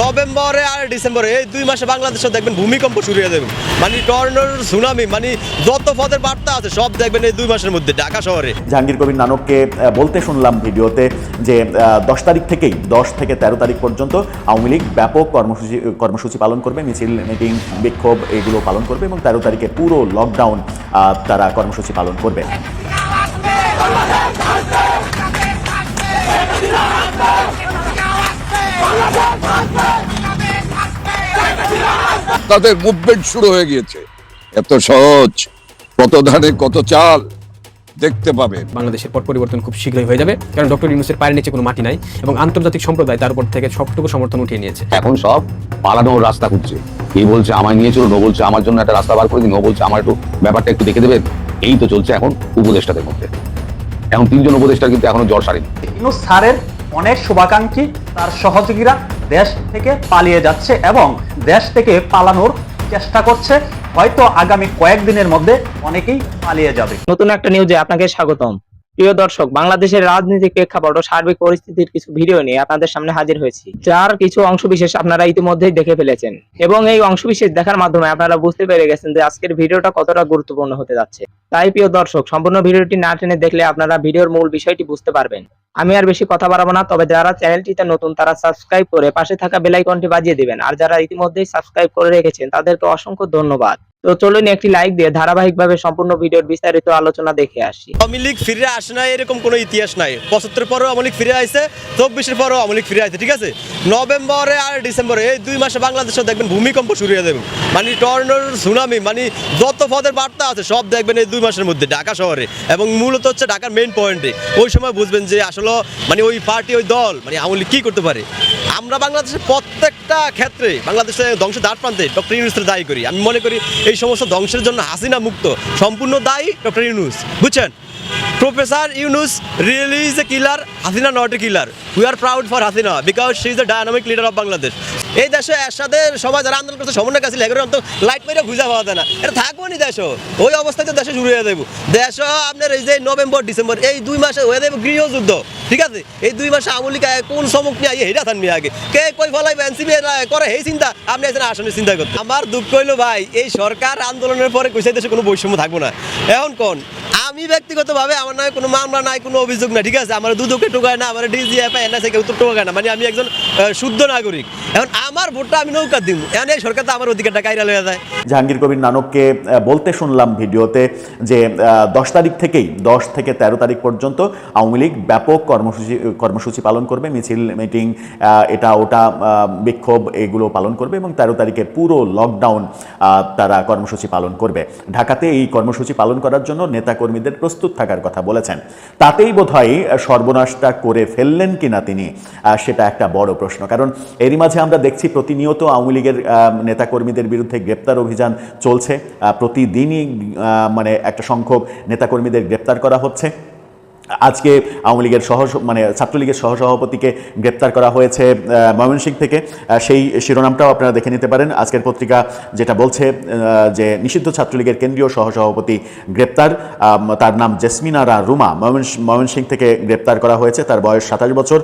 নভেম্বরে আর ডিসেম্বরে এই দুই মাসে বাংলাদেশে দেখবেন ভূমিকম্প শুরু হয়ে যাবে। মানে টর্নোর সুনামি মানে যত পদের বার্তা আছে, সব দেখবেন এই দুই মাসের মধ্যে ঢাকা শহরে। জাহাঙ্গীর কবির নানককে বলতে শুনলাম ভিডিওতে যে দশ তারিখ থেকেই, দশ থেকে তেরো তারিখ পর্যন্ত আওয়ামী লীগ ব্যাপক কর্মসূচি কর্মসূচি পালন করবে, মিছিল, মিটিং, বিক্ষোভ, এগুলো পালন করবে এবং তেরো তারিখে পুরো লকডাউন তারা কর্মসূচি পালন করবে। তাদের মুভমেন্ট শুরু হয়ে গিয়েছে। এত সহজ কত ধানে কত চাল দেখতে পাবেন। বাংলাদেশের পট পরিবর্তন খুব শীঘ্রই হয়ে যাবে। কারণ ডক্টর ইউনুসের পায়ের নিচে কোনো মাটি নাই এবং আন্তর্জাতিক সম্প্রদায় তার উপর থেকে সবটুকু সমর্থন উঠিয়ে নিয়েছে। এখন সব পালানোর রাস্তা খুঁজছে। এই বলছে আমায় নিয়ে চলুন ও বলছে আমার জন্য একটা রাস্তা বার করে দিন ও বলছে আমার একটু ব্যাপারটা একটু দেখে দেবেন। এই তো চলছে এখন উপদেষ্টাদের মধ্যে। এখন তিনজন উপদেষ্টা কিন্তু এখনও জ্বর সারেনি। ইউনুস স্যারের অনেক শুভাকাঙ্ক্ষী তার সহযোগীরা দেশ থেকে পালিয়ে যাচ্ছে এবং দেশ থেকে পালানোর চেষ্টা করছে। হয়তো আগামী কয়েকদিনের মধ্যে অনেকেই পালিয়ে যাবে। নতুন একটা নিউজে আপনাকে স্বাগতম। প্রিয় দর্শক, বাংলাদেশের রাজনৈতিক প্রেক্ষাপট ও সার্বিক পরিস্থিতির কিছু ভিডিও নিয়ে আপনাদের সামনে হাজির হয়েছি। যার কিছু অংশবিশেষ আপনারা ইতিমধ্যেই দেখে ফেলেছেন এবং এই অংশবিশেষ দেখার মাধ্যমে আপনারা বুঝতে পেরে গেছেন যে আজকের ভিডিওটা কতটা গুরুত্বপূর্ণ হতে যাচ্ছে। তাই প্রিয় দর্শক, সম্পূর্ণ ভিডিওটি না টেনে দেখলে আপনারা ভিডিওর মূল বিষয়টি বুঝতে পারবেন। আমি আর বেশি কথা বাড়াবো না, তবে যারা চ্যানেলটিতে নতুন তারা সাবস্ক্রাইব করে পাশে থাকা বেলাইকনটি বাজিয়ে দিবেন। আর যারা ইতিমধ্যেই সাবস্ক্রাইব করে রেখেছেন, তাদেরকে অসংখ্য ধন্যবাদ। তো চলুন একটি লাইক দিয়ে ধারাবাহিকভাবে সম্পূর্ণ ভিডিওর বিস্তারিত আলোচনা দেখে আসি। আওয়ামী লীগ ফিরে আসে না এরকম কোনো ইতিহাস নাই। পঁচাত্তর পরেও আওয়ামী লীগ ফিরে আসছে চব্বিশের পরেও আওয়ামী লীগ ফিরে আসছে ঠিক আছে? নভেম্বরে আর ডিসেম্বরে এই দুই মাসে বাংলাদেশে দেখবেন ভূমিকম্প শুরু হয়ে যাবে। মানে টর্নোর সুনামি মানে যত পদের বার্তা আছে, সব দেখবেন এই দুই মাসের মধ্যে ঢাকা শহরে। এবং মূলত হচ্ছে ঢাকার মেইন পয়েন্টে ওই সময় বুঝবেন যে আসলে মানে ওই পার্টি ওই দল মানে আওয়ামী লীগ কী করতে পারে? আমরা বাংলাদেশের প্রত্যেকটা ক্ষেত্রে, বাংলাদেশের ধ্বংস দ্বার প্রান্তে ডক্টর ইউনুসের দায়ী করি। আমি মনে করি এই সমস্ত ধ্বংসের জন্য হাসিনা মুক্ত সম্পূর্ণ দায়ী ডক্টর ইউনুস। বুঝছেন? Professor Yunus really is a killer Hasina not a killer we are proud for Hasina because she is a dynamic leader of Bangladesh এই দেশে এরশাদের সমাজ যারা আন্দোলন করছে, সমন্বয় কাছে লেগের অন্ত লাইট মেরে খুঁজে পাওয়া যায় না। এটা থাকব নি দেশ ওই অবস্থায় তো দেশে শুরু হয়ে যাব দেশ আপনার এই যে নভেম্বর, ডিসেম্বর, এই দুই মাসে হয়ে যাবে গৃহযুদ্ধ। ঠিক আছে? এই দুই মাসে আমলিকা কোন সমুখ নিয়ে আইয়ে হেরা থানবি আগে। কে কই ফলাই এনসিবি করে এই চিন্তা, আপনি এখানে আসনের চিন্তা করতে। আমার দুঃখ হইল ভাই, এই সরকার আন্দোলনের পরে কইছে দেশে কোনো বৈষম্য থাকব না। এখন কোন? আমি ব্যক্তিগতভাবে আমার নামে কোনো মামলা নাই, কোনো অভিযোগ নাই, ঠিক আছে? আমার দুদকে টোকায় না, আমার ডিজিএফ, এনএসএ কেউ তো টোকায় না মানে আমি একজন শুদ্ধ নাগরিক। এখন আমার ভোটটা আমি নৌকা দিব এখন এই সরকার তো আমার অধিকারটা কাইরা লয়ে যায়? জাহাঙ্গীর কবির নানককে বলতে শুনলাম ভিডিওতে যে দশ তারিখ থেকেই, দশ থেকে তেরো তারিখ পর্যন্ত আওয়ামী লীগ ব্যাপক কর্মসূচি কর্মসূচি পালন করবে, মিছিল, মিটিং এটা ওটা বিক্ষোভ এগুলো পালন করবে এবং তেরো তারিখে পুরো লকডাউন তারা কর্মসূচি পালন করবে। ঢাকাতে এই কর্মসূচি পালন করার জন্য নেতাকর্মীদের প্রস্তুত থাকার কথা বলেছেন। তাতেই বোধহয় সর্বনাশটা করে ফেললেন কিনা তিনি সেটা একটা বড় প্রশ্ন। কারণ এরই মাঝে আমরা দেখছি প্রতিনিয়ত আওয়ামী লীগের নেতাকর্মীদের বিরুদ্ধে গ্রেপ্তার অভিযান চলছে। প্রতিদিনই মানে একটা সংখ্যক নেতাকর্মীদের গ্রেপ্তার করা হচ্ছে। আজকে আওয়ামী লীগের সহ মানে ছাত্রলীগের সহসভাপতিকে গ্রেপ্তার করা হয়েছে ময়মনসিংহ থেকে। সেই শিরোনামটাও আপনারা দেখে নিতে পারেন। আজকের পত্রিকা যেটা বলছে যে নিষিদ্ধ ছাত্রলীগের কেন্দ্রীয় সহসভাপতি গ্রেপ্তার। তার নাম জেসমিনারা রুমা। ময়মনস- ময়মনসিংহ থেকে গ্রেপ্তার করা হয়েছে। তার বয়স সাতাশ বছর।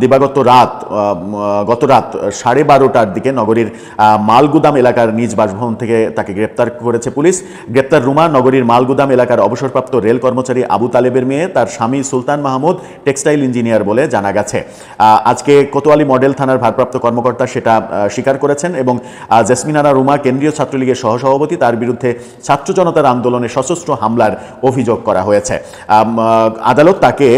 দিবাগত রাত গত রাত সাড়ে বারোটার দিকে নগরীর মালগুদাম এলাকার নিজ বাসভবন থেকে তাকে গ্রেপ্তার করেছে পুলিশ। গ্রেপ্তার রুমা নগরীর মালগুদাম এলাকার অবসরপ্রাপ্ত রেল কর্মচারী আবু তালেবের মেয়ে, তার স্বামী সুলতান মাহমুদ টেক্সটাইল ইঞ্জিনিয়ার বলে জানা গেছে। আজকে কোতোয়ালি মডেল থানার ভারপ্রাপ্ত কর্মকর্তা সেটা স্বীকার করেছেন এবং জেসমিনারা রুমা, কেন্দ্রীয় ছাত্রলীগের সহসভাপতি, তার বিরুদ্ধে ছাত্র জনতার আন্দোলনে সশস্ত্র হামলার অভিযোগ করা হয়েছে। আদালত তাকে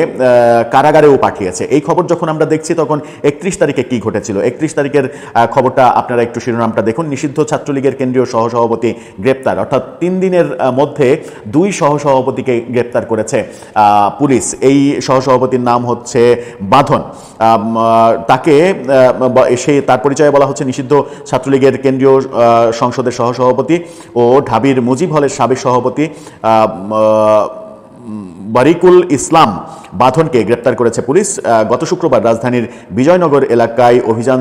কারাগারেও পাঠিয়েছে। এই খবর যখন আমরা দেখছি তখন একত্রিশ তারিখে কি ঘটেছিল? একত্রিশ তারিখের খবরটা আপনারা একটু শিরোনামটা দেখুন। নিষিদ্ধ ছাত্রলীগের কেন্দ্রীয় সহসভাপতি গ্রেপ্তার, অর্থাৎ তিন দিনের মধ্যে দুই সহসভাপতিকে গ্রেপ্তার করেছে। পুলিশ, এই সহসভাপতির নাম হচ্ছে বাঁধন। তাকে সে তার পরিচয়ে বলা হচ্ছে নিষিদ্ধ ছাত্রলীগের কেন্দ্রীয় সংসদের সহসভাপতি ও ঢাবির মুজিব হলের সাবেক সভাপতি বারিকুল ইসলাম বাঁধনকে গ্রেপ্তার করেছে পুলিশ গত শুক্রবার রাজধানীর বিজয়নগর এলাকায় অভিযান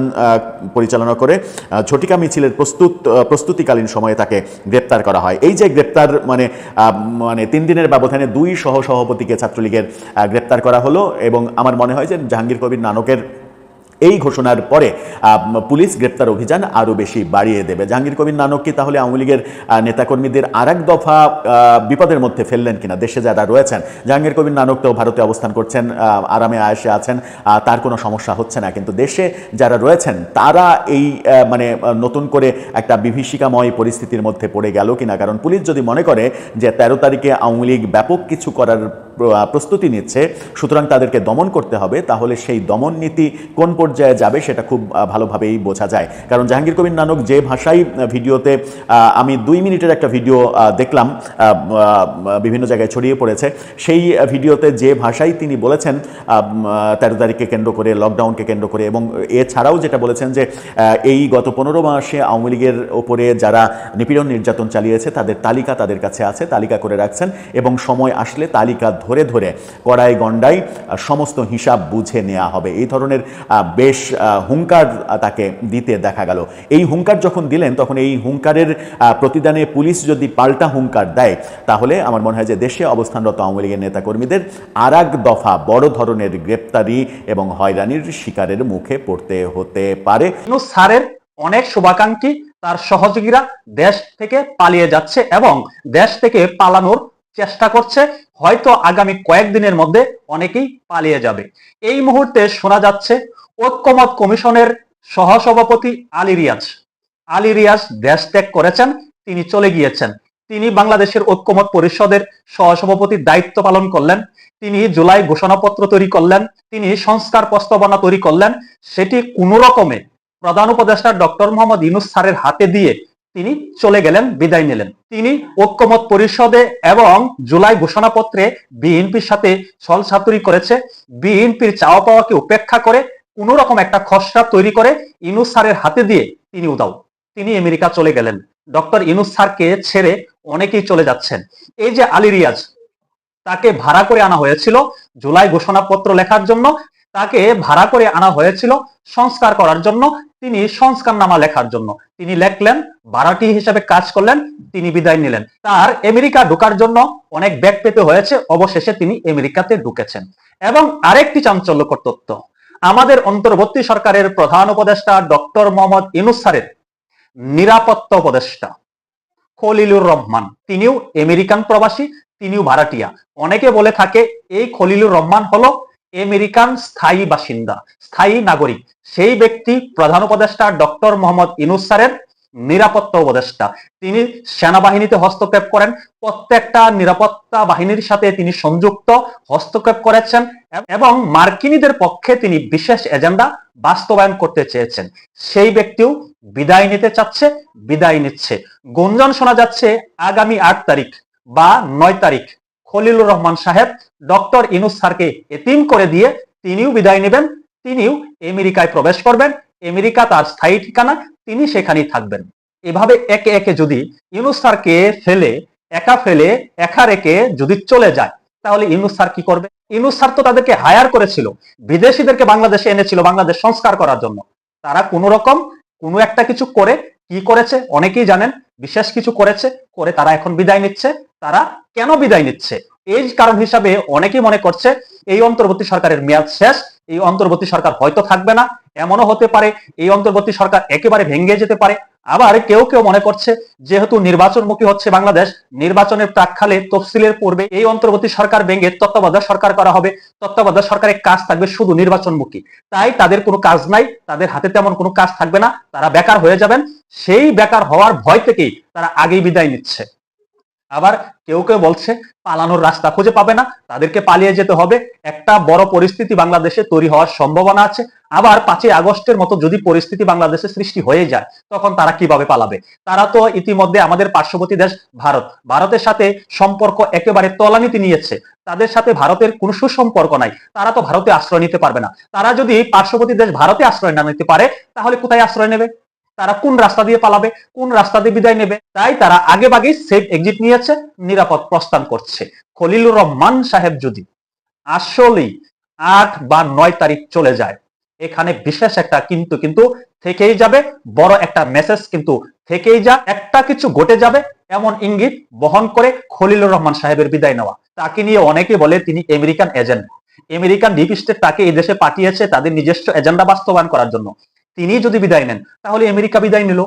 পরিচালনা করে ছটিকা মিছিলের প্রস্তুত প্রস্তুতিকালীন সময়ে তাকে গ্রেপ্তার করা হয়। এই যে গ্রেপ্তার মানে মানে তিন দিনের ব্যবধানে দুই সহ সভাপতিকে ছাত্রলীগের গ্রেপ্তার করা হলো এবং আমার মনে হয় যে জাহাঙ্গীর কবির নানকের এই ঘোষণার পরে পুলিশ গ্রেপ্তার অভিযান আরও বেশি বাড়িয়ে দেবে। জাহাঙ্গীর কবির নানক কি তাহলে আওয়ামী লীগের নেতাকর্মীদের আর এক দফা বিপদের মধ্যে ফেললেন কিনা? দেশে যারা রয়েছেন, জাহাঙ্গীর কবির নানক তো ভারতে অবস্থান করছেন আরামে আয়েসে আছেন তার কোনো সমস্যা হচ্ছে না। কিন্তু দেশে যারা রয়েছেন, তারা এই মানে নতুন করে একটা বিভীষিকাময় পরিস্থিতির মধ্যে পড়ে গেল কিনা? কারণ পুলিশ যদি মনে করে যে তেরো তারিখে আওয়ামী লীগ ব্যাপক কিছু করার প্রস্তুতি নিচ্ছে সুতরাং তাদেরকে দমন করতে হবে তাহলে সেই দমন নীতি কোন পর্যায়ে যাবে সেটা খুব ভালোভাবেই বোঝা যায়। কারণ জাহাঙ্গীর কবির নানক যে আহ, ভিডিওতে আমি দুই মিনিটের একটা ভিডিও দেখলাম বিভিন্ন জায়গায় ছড়িয়ে পড়েছে সেই ভিডিওতে যে ভাষায় তিনি বলেছেন তেরো তারিখকে কেন্দ্র করে লকডাউনকে কেন্দ্র করে এবং এছাড়াও যেটা বলেছেন যে এই গত পনেরো মাসে আওয়ামী লীগের ওপরে যারা নিপীড়ন নির্যাতন চালিয়েছে তাদের তালিকা তাদের কাছে আছে তালিকা করে রাখছেন এবং সময় আসলে তালিকা ধরে ধরে কড়াই গণ্ডাই সমস্ত হিসাব বুঝে নেওয়া হবে। এই ধরনের বেশ হুঙ্কার তাকে দিতে দেখা গেল। এই হুঙ্কার যখন দিলেন, তখন এই হুঙ্কারের প্রতিদানে পুলিশ যদি পাল্টা হুঙ্কার দেয়, তাহলে আমার মনে হয় যে দেশে অবস্থানরত আওয়ামী লীগের নেতাকর্মীদের আর এক দফা বড় ধরনের গ্রেপ্তারি এবং হয়রানির শিকারের মুখে পড়তে হতে পারে। স্যারের অনেক শুভাকাঙ্ক্ষী, তার সহযোগীরা দেশ থেকে পালিয়ে যাচ্ছে এবং দেশ থেকে পালানোর চেষ্টা করছে, হয়তো আগামী কয়েকদিনের মধ্যে অনেকেই পালিয়ে যাবে। এই মুহূর্তে শোনা যাচ্ছে, ঐক্যমত কমিশনের সহসভাপতি আলী রিয়াজ। আলী রিয়াজ দেশ ত্যাগ করেছেন, তিনি চলে গিয়েছেন। তিনি বাংলাদেশের ঐক্যমত পরিষদের সহসভাপতির দায়িত্ব পালন করলেন, তিনি জুলাই ঘোষণাপত্র তৈরি করলেন, তিনি সংস্কার প্রস্তাবনা তৈরি করলেন, সেটি কোনো রকমে প্রধান উপদেষ্টা ডক্টর মোহাম্মদ ইউনুস স্যারের হাতে দিয়ে তিনি চলে গেলেন, বিদায় নিলেন। তিনি ঐক্যমত পরিষদে এবং জুলাই ঘোষণাপত্রে বিএনপির সাথে ছলছাতুরি করেছে। বিএনপির চাওয়া পাওয়াকে উপেক্ষা করে কোন রকম একটা খসড়া তৈরি করে স্যারের হাতে দিয়ে তিনি উদাও। তিনি আমেরিকা চলে গেলেন। ডক্টর স্যারকে ছেড়ে অনেকেই চলে যাচ্ছেন। এই যে আলী রিয়াজ, তাকে ভাড়া করে আনা হয়েছিল জুলাই ঘোষণাপত্র লেখার জন্য। তাকে ভাড়া করে আনা হয়েছিল সংস্কার করার জন্য, তিনি সংস্কার নামা লেখার জন্য। তিনি লেখলেন, ভাড়াটি হিসেবে কাজ করলেন, তিনি বিদায় নিলেন। তার আমেরিকা ঢোকার জন্য অনেক ব্যাগ পেতে হয়েছে, অবশেষে তিনি আমেরিকাতে ঢুকেছেন। এবং আরেকটি চাঞ্চল্যকর তথ্য, আমাদের অন্তর্বর্তী সরকারের প্রধান উপদেষ্টা ডক্টর মোহাম্মদ ইনুস স্যারের নিরাপত্তা উপদেষ্টা খলিলুর রহমান, তিনিও আমেরিকান প্রবাসী, তিনিও ভাড়াটিয়া। অনেকে বলে থাকে, এই খলিলুর রহমান হলো আমেরিকান স্থায়ী বাসিন্দা, স্থায়ী নাগরিক। সেই ব্যক্তি প্রধান উপদেষ্টা ডক্টর মোহাম্মদ ইনুস স্যারের নিরাপত্তা উপদেষ্টা। তিনি সেনাবাহিনীতে হস্তক্ষেপ করেন। প্রত্যেকটা নিরাপত্তা বাহিনীর সাথে তিনি সংযুক্ত, হস্তক্ষেপ করেছেন এবং মার্কিনীদের পক্ষে তিনি বিশেষ এজেন্ডা বাস্তবায়ন করতে চেয়েছেন। সেই ব্যক্তিও বিদায় নিতে চাচ্ছে, বিদায় নিচ্ছে। গুঞ্জন শোনা যাচ্ছে, আগামী আট তারিখ বা নয় তারিখ খলিলুর রহমান সাহেব, ডক্টর ইনুস স্যারকে এতিম করে দিয়ে তিনিও বিদায় নেবেন, তিনিও আমেরিকায় প্রবেশ করবেন, আমেরিকা তার স্থায়ী ঠিকানা, তিনি সেখানেই থাকবেন। এভাবে একে একে যদি ইউনুস স্যারকে ফেলে, একা ফেলে, একা রেখে যদি চলে যায়, তাহলে ইউনুস স্যার কি করবে? ইউনুস স্যার তো তাদেরকে হায়ার করেছিল, বিদেশিদেরকে বাংলাদেশে এনেছিল, বাংলাদেশ সংস্কার করার জন্য। তারা কোনো রকম কোনো একটা কিছু করে কি করেছে, অনেকেই জানেন বিশেষ কিছু করেছে, করে তারা এখন বিদায় নিচ্ছে। তারা কেন বিদায় নিচ্ছে? এই কারণ হিসাবে অনেকেই মনে করছে, এই অন্তর্বর্তী সরকারের মেয়াদ শেষ, এই অন্তর্বর্তী সরকার হয়তো থাকবে না, এমনও হতে পারে, এই অন্তর্বর্তী সরকার একেবারে ভেঙে যেতে পারে। আবার কেউ কেউ মনে করছে, যেহেতু নির্বাচনমুখী হচ্ছে বাংলাদেশ, নির্বাচনের প্রাককালে তফসিলের পূর্বে এই অন্তর্বর্তী সরকার ভেঙে তত্ত্বাবধায়ক সরকার করা হবে। তত্ত্বাবধায়ক সরকারের কাজ থাকবে শুধু নির্বাচনমুখী। তাই তাদের কোনো কাজ নাই, তাদের হাতে তেমন কোনো কাজ থাকবে না, তারা বেকার হয়ে যাবেন। সেই বেকার হওয়ার ভয় থেকেই তারা আগেই বিদায় নিচ্ছে। আবার কেউ কেউ বলছে, পালানোর রাস্তা খুঁজে পাবে না। তাদেরকে পালিয়ে যেতে হবে। একটা বড় পরিস্থিতি বাংলাদেশে তৈরি হওয়ার সম্ভাবনা আছে। আবার পাঁচই আগস্টের মতো যদি পরিস্থিতি বাংলাদেশে সৃষ্টি হয়ে যায়, তখন তারা কীভাবে পালাবে? তারা তো ইতিমধ্যে আমাদের পার্শ্ববর্তী দেশ ভারত। ভারতের সাথে সম্পর্ক একেবারে তলানিতে নিয়েছে। তাদের সাথে ভারতের কোনো সুসম্পর্ক নাই। তারা তো ভারতে আশ্রয় নিতে পারবে না। তারা যদি পার্শ্ববর্তী দেশ ভারতে আশ্রয় না নিতে পারে, তাহলে কোথায় আশ্রয় নেবে? তারা কোন রাস্তা দিয়ে পালাবে, কোন রাস্তা দিয়ে বিদায় নেবে, তাই তারা আগে বাগে সেফ এক্সিট নিয়েছে, নিরাপদ প্রস্থান করছে। খলিলুর রহমান সাহেব যদি আসলেই আট বা নয় তারিখ চলে যায়, এখানে বিশেষ একটা কিন্তু কিন্তু থেকেই যাবে, বড় একটা মেসেজ কিন্তু থেকেই যা, একটা কিছু ঘটে যাবে, এমন ইঙ্গিত বহন করে খলিলুর রহমান সাহেবের বিদায় নেওয়া। তাকে নিয়ে অনেকে বলে তিনি American agent American deep state তাকে এই দেশে পাঠিয়েছে তাদের নিজস্ব এজেন্ডা বাস্তবায়ন করার জন্য। তিনি যদি বিদায় নেন, তাহলে আমেরিকা বিদায় নিল।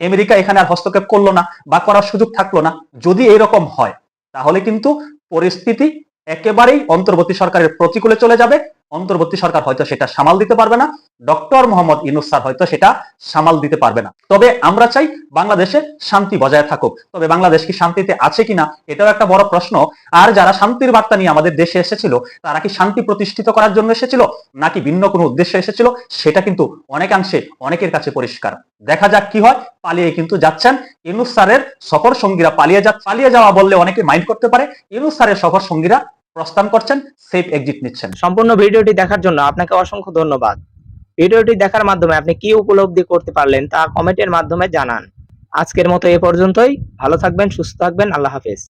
আমেরিকা এখানে আর হস্তক্ষেপ করল না বা করার সুযোগ থাকল না। যদি এরকম হয়, তাহলে কিন্তু পরিস্থিতি একেবারেই অন্তর্বর্তী সরকারের প্রতিকূলে চলে যাবে। অন্তর্বর্তী সরকার হয়তো সেটা সামাল দিতে পারবে না। ডক্টর মোহাম্মদ ইনুস স্যার হয়তো সেটা সামাল দিতে পারবে না। তবে আমরা চাই বাংলাদেশে শান্তি বজায় থাকুক। তবে বাংলাদেশ কি শান্তিতে আছে কিনা, এটাও একটা বড় প্রশ্ন। আর যারা শান্তির বার্তা নিয়ে আমাদের দেশে এসেছিল, তারা কি শান্তি প্রতিষ্ঠিত করার জন্য এসেছিল, নাকি ভিন্ন কোনো উদ্দেশ্যে এসেছিল, সেটা কিন্তু অনেকাংশে অনেকের কাছে পরিষ্কার। দেখা যাক কি হয়, পালিয়ে কিন্তু যাচ্ছেন। ইনুস স্যারের সফর সঙ্গীরা পালিয়ে যা, পালিয়ে যাওয়া বললে অনেকে মাইন্ড করতে পারে। ইনুস স্যারের সফর সঙ্গীরা প্রস্থান করছেন সেফ এক্সিট নিচ্ছেন। সম্পূর্ণ ভিডিওটি দেখার জন্য আপনাকে অসংখ্য ধন্যবাদ। ভিডিওটি দেখার মাধ্যমে আপনি কি উপলব্ধি করতে পারলেন তা কমেন্টের মাধ্যমে জানান। আজকের মতো এ পর্যন্তই। ভালো থাকবেন, সুস্থ থাকবেন। আল্লাহ হাফেজ।